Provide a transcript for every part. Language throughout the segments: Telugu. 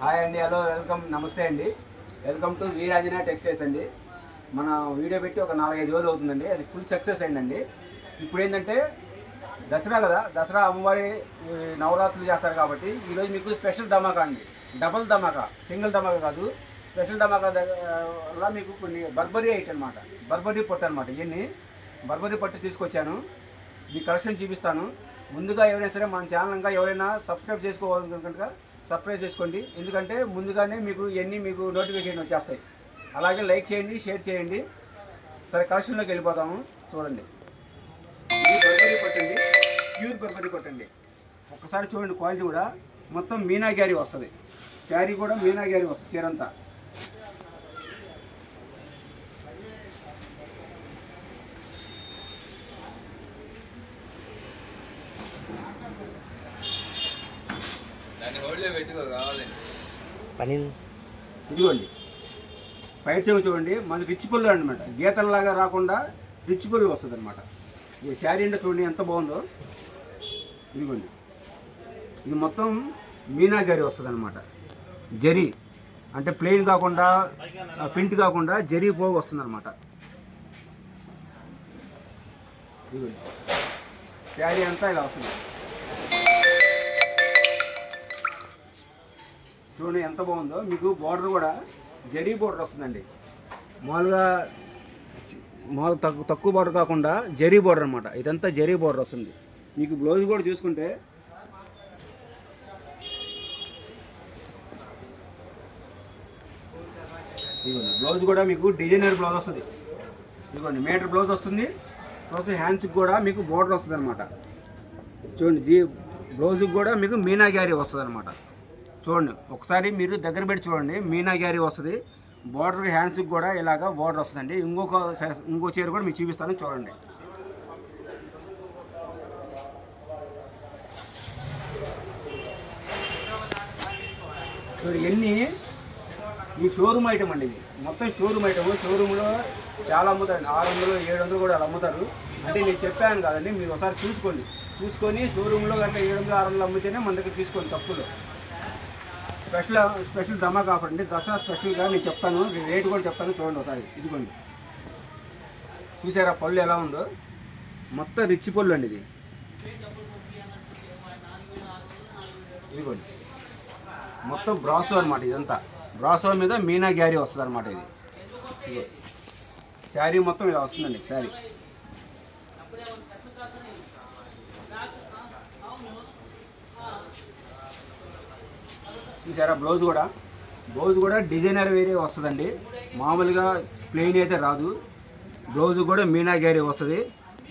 హాయ్ అండి హలో వెల్కమ్ నమస్తే అండి. వెల్కమ్ టు వీరాజన టెక్స్టైల్స్ అండి. మన వీడియో పెట్టి ఒక నాలుగైదు రోజులు అవుతుందండి అది ఫుల్ సక్సెస్ అయిందండి. ఇప్పుడు ఏంటంటే దసరా కదా దసరా అమ్మవారి నవరాత్రులు చేస్తారు కాబట్టి ఈరోజు మీకు స్పెషల్ ధమాకా అండి. డబుల్ ధమాకా సింగిల్ ధమాకా కాదు. స్పెషల్ ధమాకా వల్ల మీకు కొన్ని బర్బరీ ఐట్ అనమాట బర్బరీ పొట్టు అనమాట ఇవన్నీ బర్బరీ పట్టు తీసుకొచ్చాను. మీ కలెక్షన్ చూపిస్తాను. ముందుగా ఎవరైనా సరే మన ఛానల్ ఇంకా ఎవరైనా సబ్స్క్రైబ్ చేసుకోవాలనుకుంటే సబ్స్క్రైబ్ చేసుకోండి. ఎందుకంటే ముందుగానే మీకు ఇవన్నీ మీకు నోటిఫికేషన్ వచ్చేస్తాయి. అలాగే లైక్ చేయండి షేర్ చేయండి. సరే కలెక్షన్లోకి వెళ్ళిపోతాము. చూడండి. ఇది బర్బరీ ప్యూర్ బర్బరీ కొట్టండి. ఒక్కసారి చూడండి క్వాలిటీ కూడా. మొత్తం మీనా గ్యారీ వస్తుంది. గ్యారీ కూడా మీనా గ్యారీ వస్తుంది చీరంతా. పని ఇదిగోండి. పైట చెవి చూడండి మన రిచ్ పళ్ళు అనమాట గీతల్లాగా రాకుండా రిచ్ పళ్ళు వస్తుంది అనమాట ఈ శారీ అంటే చూడండి ఎంత బాగుందో. ఇదిగోండి. ఇది మొత్తం మీనా గారి వస్తుంది అనమాట జరీ. అంటే ప్లెయిన్ కాకుండా ప్రింట్ కాకుండా జరీ పోగు వస్తుంది అనమాట ఇదిగోండి. శారీ అంతా ఇలా వస్తుంది. చూడండి ఎంత బాగుందో. మీకు బార్డర్ కూడా జరీ బార్డర్ వస్తుందండి. మామూలుగా మామూలు తక్కువ తక్కువ బార్డర్ కాకుండా జరీ బార్డర్ అనమాట ఇదంతా జరీ బార్డర్ వస్తుంది. మీకు బ్లౌజ్ కూడా చూసుకుంటే ఇదిగోండి బ్లౌజ్ కూడా మీకు డిజైనర్ బ్లౌజ్ వస్తుంది. ఇదిగోండి మీటర్ బ్లౌజ్ వస్తుంది. ప్లస్ హ్యాండ్స్కి కూడా మీకు బార్డర్ వస్తుంది అనమాట చూడండి దీ బ్లౌజ్కి కూడా మీకు మీనా గ్యారీ వస్తుంది అనమాట చూడండి ఒకసారి మీరు దగ్గర పెట్టి చూడండి మీనా గ్యారీ వస్తుంది. బార్డర్ హ్యాండ్స్కి కూడా ఇలాగా బార్డర్ వస్తుందండి. ఇంకొక ఇంకో చీర కూడా మీకు చూపిస్తాను చూడండి. ఎన్ని ఈ షోరూమ్ ఐటమ్ అండి ఇది మొత్తం షోరూమ్ ఐటమ్ షోరూంలో చాలా అమ్ముతారండి ఆరు వందలు ఏడు వందలు కూడా అలా అమ్ముతారు. అంటే నేను చెప్పాను కదండి మీరు ఒకసారి చూసుకోండి. చూసుకొని షోరూంలో కనుక ఏడు వందలు ఆరు వందలు అమ్మితేనే మన దగ్గర తీసుకోండి తప్పులు. స్పెషల్ స్పెషల్ ధమాకా ఆఫర్ అండి దసరా స్పెషల్గా నేను చెప్తాను. రేట్ కూడా చెప్తాను. చూడండి ఒకసారి. ఇదిగోండి. చూసారా పళ్ళు ఎలా ఉందో? మొత్తం రిచ్ పళ్ళు అండి ఇది. ఇదిగోండి. మొత్తం బ్రాసో అనమాట ఇదంతా. బ్రాసో మీద మీనా గ్యారీ వస్తుంది అనమాట ఇది శారీ మొత్తం ఇలా వస్తుందండి శారీ. చూసారా? బ్లౌజ్ కూడా. బ్లౌజ్ కూడా డిజైనర్ వేరే వస్తుందండి. మామూలుగా ప్లెయిన్ అయితే రాదు. బ్లౌజ్ కూడా మీనా గ్యారీ వస్తుంది.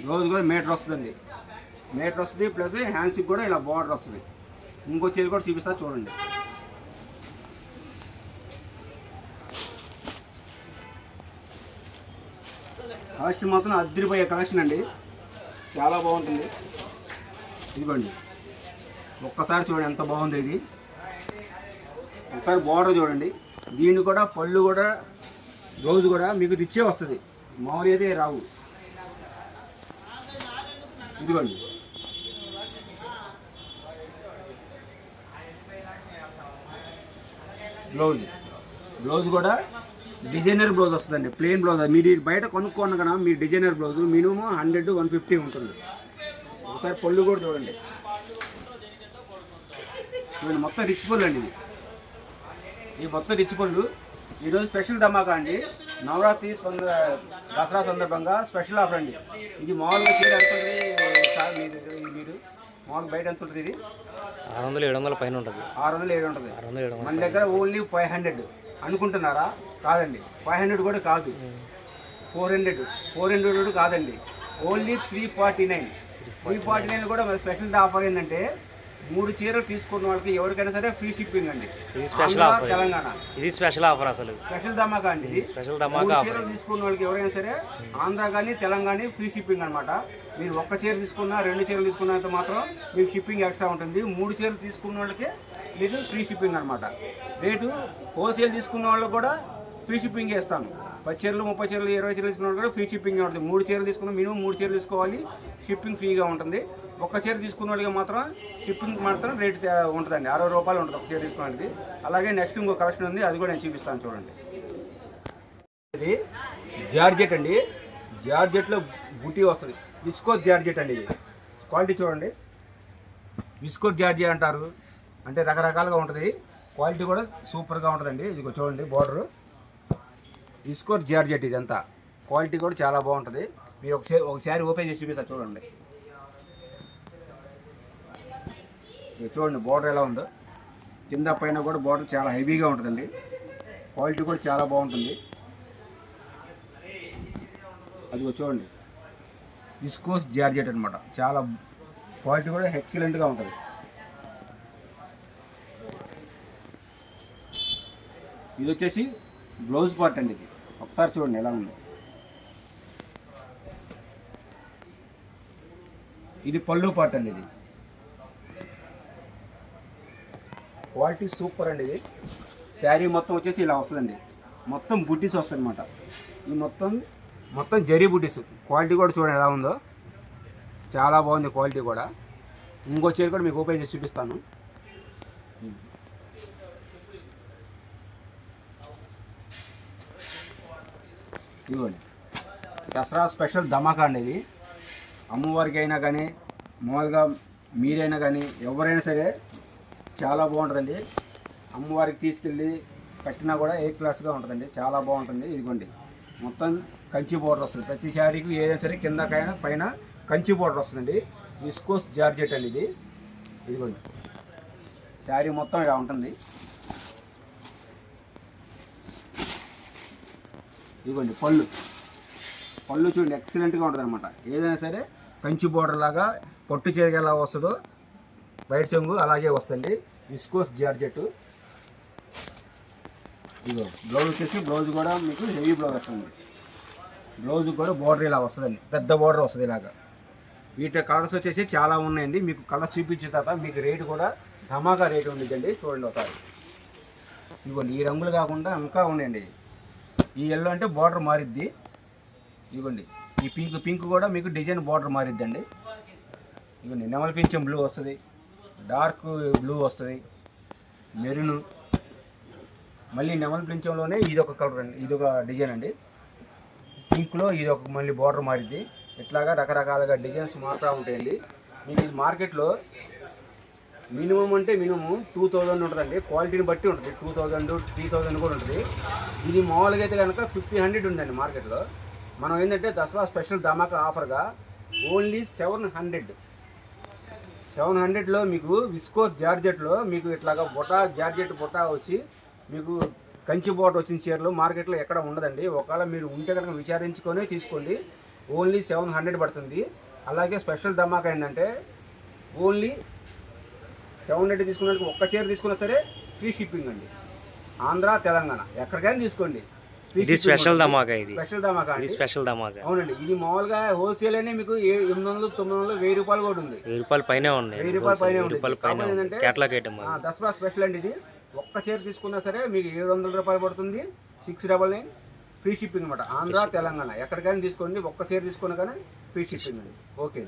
బ్లౌజ్ కూడా మీటర్ వస్తుందండి. మీటర్ వస్తుంది ప్లస్ హ్యాండ్స్కి కూడా ఇలా బార్డర్ వస్తుంది. ఇంకో చీర కూడా చూపిస్తా చూడండి. కలెక్షన్ మాత్రం అద్దరిపోయే కలెక్షన్ అండి. చాలా బాగుంటుంది. ఇదిగోండి. ఒక్కసారి చూడండి ఎంత బాగుంది ఇది. ఒకసారి బోర్డర్ చూడండి. దీన్ని కూడా పళ్ళు కూడా బ్లౌజ్ కూడా మీకు రిచ్చే వస్తుంది. మామూలు అయితే రావు. ఇదిగోండి. బ్లౌజ్. బ్లౌజ్ కూడా డిజైనర్ బ్లౌజ్ వస్తుందండి. Plain blouse. మీరు బయట కొనుక్కోను కదా మీ designer blouse minimum hundred one fifty ఉంటుంది. ఒకసారి పళ్ళు కూడా చూడండి. చూడండి మొత్తం రిచ్ పళ్ళు అండి ఇది. ఈ మొత్తం రిచ్ పళ్ళు ఈరోజు స్పెషల్ ధమాకా అండి. నవరాత్రి దసరా సందర్భంగా స్పెషల్ ఆఫర్ అండి. ఇది మామూలుగా చీర సార్ మీ దగ్గర ఈ మీరు మామూలుగా బయట ఎంత ఉంటుంది ఇది. ఆరు వందలు ఏడు వందల పైన ఉంటుంది. ఆరు వందలు ఏడు ఉంటుంది ఆరు వందలు ఏడు మన దగ్గర ఓన్లీ ఫైవ్ హండ్రెడ్. అనుకుంటున్నారా? కాదండి. ఫైవ్ హండ్రెడ్ కూడా కాదు. Four hundred. ఫోర్ హండ్రెడ్ కూడా కాదండి. Only three forty nine. Three forty nine కూడా మరి స్పెషల్ ఆఫర్ ఏంటంటే మూడు చీరలు తీసుకున్న వాళ్ళకి ఎవరికైనా సరే ఫ్రీ షిప్పింగ్ అండి. ఇది స్పెషల్ ఆఫర్ తెలంగాణ. ఇది స్పెషల్ ఆఫర్ అసలు. స్పెషల్ ధమాకా అండి. స్పెషల్ ధమాకా చీరలు తీసుకున్న వాళ్ళకి ఎవరైనా సరే ఆంధ్ర కానీ తెలంగాణ ఫ్రీ షిప్పింగ్ అనమాట మీరు ఒక్క చీర తీసుకున్నా రెండు చీరలు తీసుకున్నంత మాత్రం మీకు షిప్పింగ్ ఎక్స్ట్రా ఉంటుంది. మూడు చీరలు తీసుకున్న వాళ్ళకి మీకు ఫ్రీ షిప్పింగ్ అనమాట రేటు హోల్సేల్ తీసుకున్న వాళ్ళకి కూడా ఫ్రీ షిప్పింగ్ చేస్తాను. పది చీరలు ముప్పై చీరలు ఇరవై చీరలు తీసుకున్న వాళ్ళు కూడా ఫ్రీ షిప్పింగ్ ఉంటుంది మూడు చీరలు తీసుకున్న మినిమం మూడు చీరలు తీసుకోవాలి. షిప్పింగ్ ఫ్రీగా ఉంటుంది. ఒక్క చీర తీసుకున్న వాళ్ళకి మాత్రం షిప్పింగ్ మాత్రం రేట్ ఉంటుందండి. అరవై రూపాయలు ఉంటుంది ఒక చీర తీసుకున్నది అలాగే నెక్స్ట్ ఇంకో కలెక్షన్ ఉంది. అది కూడా నేను చూపిస్తాను చూడండి. ఇది జార్జెట్ అండి. జార్జెట్లో బుటీ వస్తుంది. విస్కోస్ జార్జెట్ అండి ఇది. క్వాలిటీ చూడండి. విస్కోస్ జార్జెట్ అంటారు. అంటే రకరకాలుగా ఉంటుంది. క్వాలిటీ కూడా సూపర్గా ఉంటుందండి. ఇది చూడండి బార్డరు. ఇస్కోర్ జార్జెట్ ఇదంతా. క్వాలిటీ కూడా చాలా బాగుంటుంది. మీరు ఒకసారి ఒకసారి ఓపెన్ చేసి చూపిస్తారు చూడండి. చూడండి బోర్డర్ ఎలా ఉందో. కింద పైన కూడా బోర్డర్ చాలా హెవీగా ఉంటుందండి. క్వాలిటీ కూడా చాలా బాగుంటుంది. అది చూడండి. విస్కోస్ జార్జెట్ అనమాట చాలా క్వాలిటీ కూడా ఎక్సలెంట్గా ఉంటుంది. ఇది వచ్చేసి బ్లౌజ్ పార్ట్ అండి ఇది. ఒకసారి చూడండి ఎలా ఉందో. ఇది పళ్ళు పాట అండి ఇది. క్వాలిటీ సూపర్ అండి ఇది. శారీ మొత్తం వచ్చేసి ఇలా వస్తుందండి. మొత్తం బుడ్డీస్ వస్తాయి అనమాట ఈ మొత్తం మొత్తం జరీ బుడ్డీస్ క్వాలిటీ కూడా చూడండి ఎలా ఉందో. చాలా బాగుంది క్వాలిటీ కూడా. ఇంకో చీర కూడా మీకు ఓపెన్ చేసి చూపిస్తాను. ఇదిగోండి. దసరా స్పెషల్ ధమాకా అండి ఇది. అమ్మవారికి అయినా కానీ మామూలుగా మీరైనా కానీ ఎవరైనా సరే చాలా బాగుంటుందండి. అమ్మవారికి తీసుకెళ్ళి కట్టినా కూడా ఏ క్లాస్గా ఉంటుందండి. చాలా బాగుంటుంది. ఇదిగోండి. మొత్తం కంచి బోర్డర్ వస్తుంది. ప్రతి శారీకి ఏదైనా సరే కిందకైనా పైన కంచి బోర్డర్ వస్తుందండి. విస్కోస్ జార్జెట్ అండి ఇది. ఇదిగోండి. శారీ మొత్తం ఇలా ఉంటుంది. ఇదిగోండి పళ్ళు. పళ్ళు చూడండి ఎక్సలెంట్గా ఉంటుంది అనమాట ఏదైనా సరే కంచి బోర్డర్ లాగా పట్టు చీరగా ఎలా వస్తుందో బయట చెంగు అలాగే వస్తుంది. Viscose georgette. ఇదిగో బ్లౌజ్ వచ్చేసి బ్లౌజ్ కూడా మీకు హెవీ బ్లౌజ్ వస్తుంది. బ్లౌజ్ కూడా బోర్డర్ ఇలా వస్తుందండి. పెద్ద బోర్డర్ వస్తుంది ఇలాగా. వీటి కలర్స్ వచ్చేసి చాలా ఉన్నాయండి. మీకు కలర్స్ చూపించిన తర్వాత మీకు రేటు కూడా ధమాకా రేటు ఉండిద్దండి. చూడండి ఒకసారి. ఇదిగోండి ఈ రంగులు కాకుండా ఇంకా ఉన్నాయండి. ఈ ఎల్లో అంటే బార్డర్ మారిద్ది. ఇదిగోండి ఈ పింక్ పింక్ కూడా మీకు డిజైన్ బార్డర్ మారిద్దండి. ఇదిగోండి నెమలి పింఛం బ్లూ వస్తుంది. డార్క్ బ్లూ వస్తుంది. మెరూన్ మళ్ళీ నెమల్ పింఛంలోనే ఇది ఒక కలర్ అండి ఇది ఒక డిజైన్ అండి. పింక్లో ఇది ఒక మళ్ళీ బార్డర్ మారిద్ది. ఇట్లాగా రకరకాలుగా డిజైన్స్ మారుతూ ఉంటాయండి. మీకు ఇది మార్కెట్లో మినిమం అంటే మినిమం టూ థౌజండ్ ఉంటుందండి. క్వాలిటీని బట్టి ఉంటుంది. టూ థౌజండ్ త్రీ థౌజండ్ కూడా ఉంటుంది. ఇది మామూలుగా అయితే కనుక ఫిఫ్టీన్ హండ్రెడ్ ఉందండి మార్కెట్లో. మనం ఏంటంటే దసరా స్పెషల్ ధమాకా ఆఫర్గా ఓన్లీ సెవెన్ హండ్రెడ్. సెవెన్ హండ్రెడ్లో మీకు విస్కో జార్జెట్లో మీకు ఇట్లాగా బొటా జార్జెట్ బొటా వచ్చి మీకు కంచి బోట వచ్చిన చీరలు మార్కెట్లో ఎక్కడ ఉండదండి. ఒకవేళ మీరు ఉంటే కనుక విచారించుకొని తీసుకోండి. ఓన్లీ సెవెన్ హండ్రెడ్ పడుతుంది. అలాగే స్పెషల్ ధమాకా ఏంటంటే ఓన్లీ సెవెన్ హండ్రెడ్ తీసుకున్నట్టు ఒక్క చీర తీసుకున్నా సరే ఫ్రీ షిప్పింగ్ అండి. ఆంధ్ర తెలంగాణ. ఎక్కడికైనా తీసుకోండి. ఇది స్పెషల్ ధమాకా ఇది. స్పెషల్ ధమాకా ఇది స్పెషల్ ధమాకా. అవునండి. ఇది మామూలుగా హోల్సేల్ అనే మీకు ఎనిమిది వందలు తొమ్మిది వందలు వెయ్యి రూపాయలు కూడా ఉంది. వెయ్యి రూపాయలు పైనే ఉన్నాయి. వెయ్యి రూపాయల పైనే. రూపాయల పైన కేటలాగ్ ఐటమ్ దసరా స్పెషల్ అండి ఇది. ఒక్క చీర తీసుకున్నా సరే మీకు ఏడు వందల రూపాయలు పడుతుంది. Six double nine. Free shipping అనమాట ఆంధ్ర తెలంగాణ. ఎక్కడికైనా తీసుకోండి. ఒక్క చీర తీసుకున్నా కానీ ఫ్రీ షిప్పింగ్ అండి. ఓకే